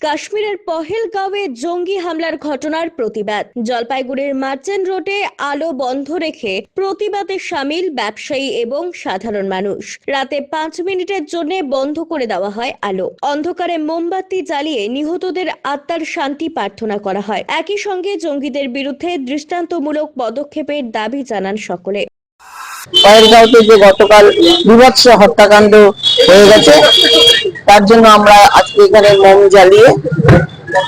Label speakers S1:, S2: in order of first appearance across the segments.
S1: কাশ্মীরের পহেলগাঁওয়ে জঙ্গি হামলার ঘটনার প্রতিবাদ। জলপাইগুড়ির মার্চেন্ট রোডে আলো বন্ধ রেখে প্রতিবাদে সামিল ব্যবসায়ী এবং সাধারণ মানুষ। রাতে পাঁচ মিনিটের জন্য বন্ধ করে দেওয়া হয় আলো। অন্ধকারে মোমবাতি জ্বালিয়ে নিহতদের আত্মার শান্তি প্রার্থনা করা হয়। একই সঙ্গে জঙ্গিদের বিরুদ্ধে দৃষ্টান্তমূলক পদক্ষেপের দাবি জানান সকলে।
S2: পয়েরগাঁওতে যে গতকাল বিভৎস হত্যাকাণ্ড হয়ে গেছে তার জন্য আমরা আজকে এখানে মোম জ্বালিয়ে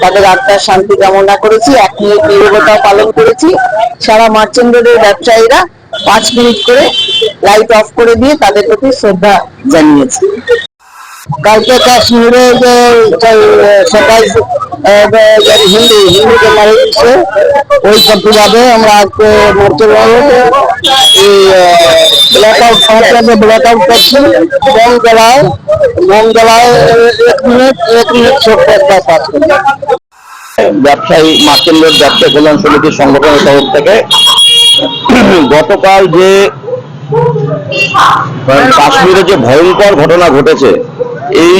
S2: তাদের আত্মার শান্তি কামনা করেছি। এক মিনিট নীরবতা পালন করেছি। সারা মার্চেন্ট রোডের ব্যবসায়ীরা পাঁচ মিনিট করে লাইট অফ করে দিয়ে তাদের প্রতি শ্রদ্ধা জানিয়েছি। কালকে কাশ্মীরে যে সাতাইশ হিন্দু, হিন্দুকে মারা গেছে, ওই প্রতিবাদে আমরা আজকে মূর্তি এই একটা কাজ করি
S3: ব্যবসায়ী কল্যাণ সমিতির সংগঠনের তরফ থেকে গতকাল যে কাশ্মীরে যে ভয়ঙ্কর ঘটনা ঘটেছে, এই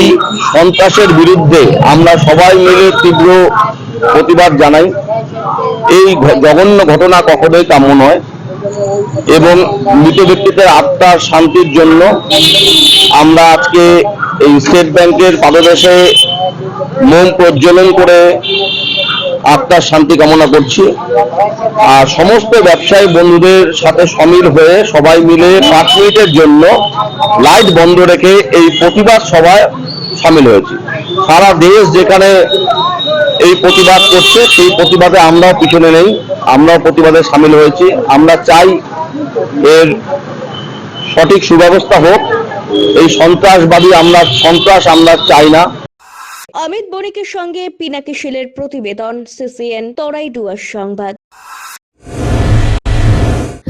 S3: সন্ত্রাসের বিরুদ্ধে আমরা সবাই মিলে তীব্র প্রতিবাদ জানাই। এই জঘন্য ঘটনা কখনোই কাম্য নয়। এবং মৃত ব্যক্তিদের আত্মার শান্তির জন্য আমরা আজকে এই স্টেট ব্যাংকের পাদদেশে মোম প্রজ্বলন করে আত্মার শান্তি কামনা করছি। আর সমস্ত ব্যবসায়ী বন্ধুদের সাথে সমিল হয়ে সবাই মিলে পাঁচ মিনিটের জন্য লাইট বন্ধ রেখে এই প্রতিবাদ সভায় সামিল হয়েছি। সারা দেশ যেখানে এই প্রতিবাদ করছে, সেই প্রতিবাদে আমরাও পিছনে নেই, আমরাও প্রতিবাদে সামিল হয়েছি। আমরা চাই এর সঠিক সুব্যবস্থা হোক, এই সন্ত্রাসবাদী আমরা, সন্ত্রাস আমরা চাই না।
S1: অমিত বণিকের সঙ্গে পিনাকি শিলের প্রতিবেদন, সিসিএন তরাই ডুয়ার সংবাদ।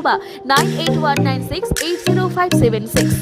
S4: অথবা nine eight one nine six eight zero five seven six